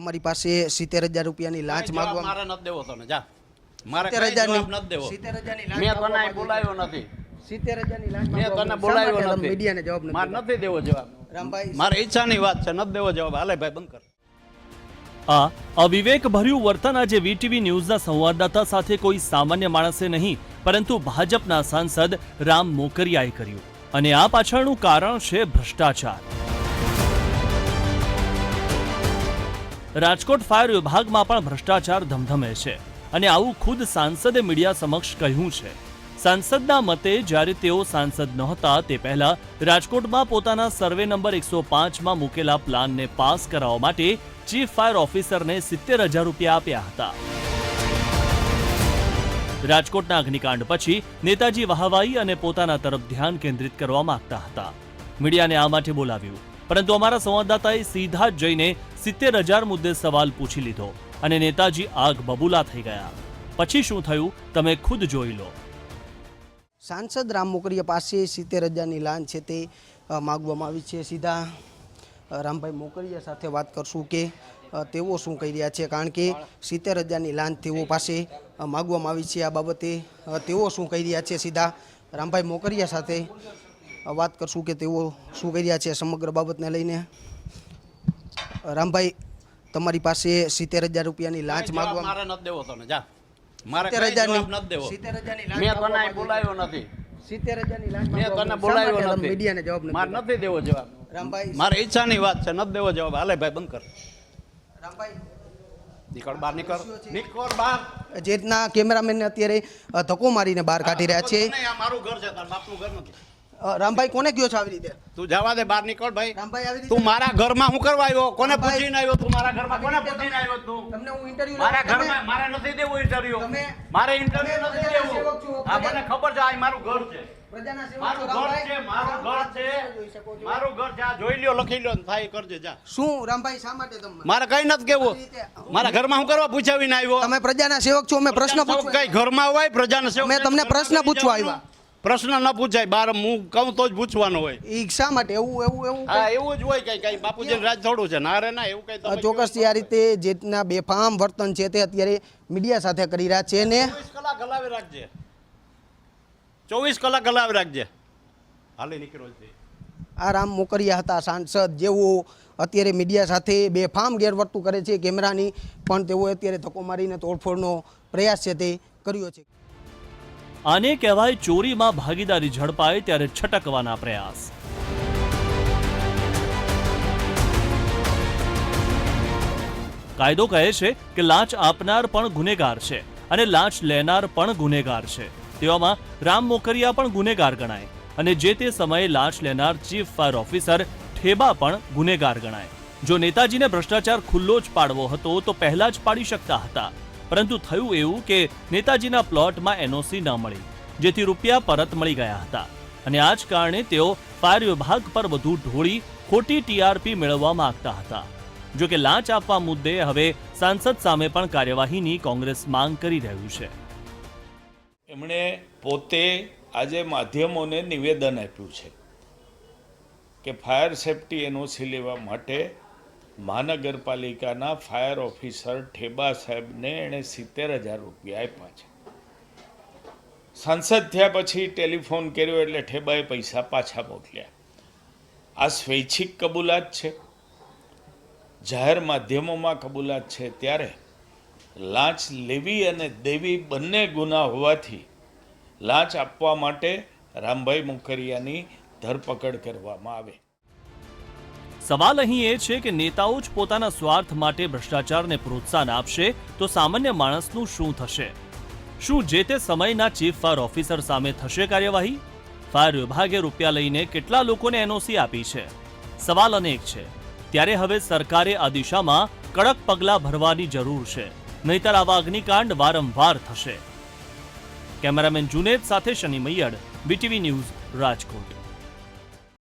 તમારી પાસે સિત્તેર હજાર રૂપિયાની લાંચ માગવા મારે નથી દેવો તમે જા. મારે સિત્તેર હજારની નથી દેવો. સિત્તેર હજારની લાંચ મેં તને બોલાવ્યો નથી. સિત્તેર હજારની લાંચ મેં તને બોલાવ્યો નથી? મીડિયાને જવાબ નથી મારે નથી દેવો જવાબ. રામભાઈ મારે ઈચ્છાની વાત છે નથી દેવો જવાબ. હાલે ભાઈ બંધ કર. આ અવિવેકભર્યું વર્તન આજે વીટીવી ન્યૂઝના સંવાદદાતા સાથે કોઈ સામાન્ય માણસે નહીં પરંતુ ભાજપના સાંસદ રામ મોકરિયાએ કર્યું. અને આ પાછળનું કારણ છે ભ્રષ્ટાચાર. રાજકોટ ફાયર વિભાગમાં પણ ભ્રષ્ટાચાર ધમધમે છે અને આવું ખુદ સાંસદે મીડિયા સમક્ષ કહ્યું છે. સાંસદના મતે જ્યારે તેઓ સાંસદ નહોતા તે પહેલા રાજકોટમાં પોતાના સર્વે નંબર એકસો પાંચમાં મૂકેલા પ્લાનને પાસ કરાવવા માટે ચીફ ફાયર ઓફિસરને સિત્તેર હજાર રૂપિયા આપ્યા હતા. રાજકોટના અગ્નિકાંડ પછી નેતાજી વાહવાઈ અને પોતાના તરફ ધ્યાન કેન્દ્રિત કરવા માંગતા હતા. મીડિયાને આ માટે બોલાવ્યું. પરંતુ અમારા સંવાદદાતાએ સીધા જ જઈને સિત્તેર હજાર મુદ્દે સવાલ પૂછી લીધો અને નેતાજી આગ બબૂલા થઈ ગયા. પછી શું થયું, તમે ખુદ જોઈ લો. સાંસદ રામ મોકરિયા પાસે સિત્તેર હજારની લાંચ છે તે માગવામાં આવી છે. સીધા રામભાઈ મોકરિયા સાથે વાત કરશું કે તેઓ શું કહી રહ્યા છે? કારણ કે સિત્તેર હજારની લાંચ તેઓ પાસે માગવામાં આવી છે આ બાબતે. તેઓ શું કહી રહ્યા છે? સીધા, રામભાઈ મોકરિયા સાથે વાત કરશું કે તેઓ શું કહી રહ્યા છે સમગ્ર બાબતને લઈને. રામભાઈ તમારી પાસે સિત્તેર હજાર રૂપિયાની લાંચ માગવા મારે નથી દેવો તમે જા. મારે સિત્તેર હજારની નથી દેવો. સિત્તેર હજારની મેં તને બોલાવ્યો નથી. સિત્તેર હજારની લાંચ મેં તને બોલાવ્યો નથી. મીડિયાને જવાબ મારે નથી દેવો જવાબ. રામભાઈ મારે ઈચ્છાની વાત છે નથી દેવો જવાબ. હાલે ભાઈ બંધ કર. રામભાઈ નીકળ બહાર નીકળ. નીકળ બહાર. જે રીતના કેમેરામેનને અત્યારે ધક્કો મારીને બહાર કાઢી રહ્યા છે. મારું ઘર છે તાર બાપનું ઘર નથી. રામભાઈ કોને કયો છો આવી રીતે? તું જવા દે બહાર નીકળ ભાઈ. રામભાઈ આવી તું મારા ઘરમાં શું કરવા આવ્યો? કોને પૂછીને આવ્યો તું? મારા ઘરમાં કોને પૂછીને આવ્યો તું? તમને હું ઇન્ટરવ્યુ મારા ઘરમાં મારે નથી દેવું ઇન્ટરવ્યુ મારે ઇન્ટરવ્યુ નથી દેવું. હા મને ખબર છે આ મારું ઘર છે. મારું કઈ નથી કેવું મારા ઘરમાં હું કરવા પૂછાવીને આવ્યો. તમે પ્રજાના સેવક છો અમે પ્રશ્ન પૂછવા ઘરમાં હોય પ્રજાના સેવક મેં તમને પ્રશ્ન પૂછવા આવ્યા. પ્રશ્ન ન પૂછાય બાર હું કહું તો જ પૂછવાનો હોય. ઈ શા માટે? એવું એવું એવું હા એવું જ હોય કઈ કઈ. બાપુજી રાજ થોડું છે. ના રે ના એવું કઈ અ, ચોક્કસથી આ રીતે જે રીતના બેફામ વર્તન છે તે અત્યારે મીડિયા સાથે કરી રહ્યા છે ને ચોવીસ કલાક હલાવી રાખજે. ચોવીસ કલાક હલાવી રાખજે. હાલે નીકળો છે આ રામ મોકરિયા હતા સાંસદ જેઓ અત્યારે મીડિયા સાથે બેફામ ગેરવર્તું કરે છે કેમેરાની પણ તેઓએ અત્યારે ધક્કો મારીને તોડફોડનો પ્રયાસ છે તે કર્યો છે. આને કહેવાય ચોરીમાં ભાગીદારી ઝડપાય ત્યારે છટકવાના પ્રયાસ. કાયદો કહે છે કે લાંચ આપનાર પણ ગુનેગાર છે અને લાંચ લેનાર પણ ગુનેગાર છે. તેવામાં રામ મોકરિયા પણ ગુનેગાર ગણાય અને જે તે સમયે લાંચ લેનાર ચીફ ફાયર ઓફિસર ઠેબા પણ ગુનેગાર ગણાય. જો નેતાજીને ભ્રષ્ટાચાર ખુલ્લો જ પાડવો હતો તો પહેલા જ પાડી શકતા હતા. પરંતુ થયું એવું કે નેતાજીના પ્લોટમાં એનઓસી ન મળી, જેથી રૂપિયા પરત મળી ગયા હતા. અને આ જ કારણે તેઓ ફાયર વિભાગ પર વધુ ઢોળી, ખોટી ટીઆરપી મેળવવા માંગતા હતા. જો કે લાંચ આપવા મુદ્દે હવે સાંસદ સામે પણ કાર્યવાહીની કોંગ્રેસ માંગ કરી રહ્યું છે. એમણે પોતે આજે માધ્યમોને નિવેદન આપ્યું છે કે ફાયર સેફટી એનઓસી લેવા માટે મહાનગરપાલિકાના ફાયર ઓફિસર ઠેબા સાહેબને એણે સિત્તેર હજાર રૂપિયા આપ્યા છે. સાંસદ થયા પછી ટેલિફોન કર્યો એટલે ઠેબાએ પૈસા પાછા મોકલ્યા. આ સ્વૈચ્છિક કબૂલાત છે. જાહેર માધ્યમોમાં કબૂલાત છે ત્યારે લાંચ લેવી અને દેવી બંને ગુના હોવાથી લાંચ આપવા માટે રામભાઈ મુખરિયાની ધરપકડ કરવામાં આવે. સવાલ અહીં એ છે કે નેતાઓ જ પોતાના સ્વાર્થ માટે ભ્રષ્ટાચારને પ્રોત્સાહન આપશે તો સામાન્ય માણસનું શું થશે? શું જે તે સમયના ચીફ ફાયર ઓફિસર સામે થશે કાર્યવાહી? ફાયર વિભાગે રૂપિયા લઈને કેટલા લોકોને એનઓસી આપી છે? સવાલ અનેક છે. ત્યારે હવે સરકારે આ દિશામાં કડક પગલાં ભરવાની જરૂર છે. નહીતર આવા અગ્નિકાંડ વારંવાર થશે. કેમેરામેન જુનેદ સાથે શનિ મૈયડ, બીટીવી ન્યૂઝ રાજકોટ.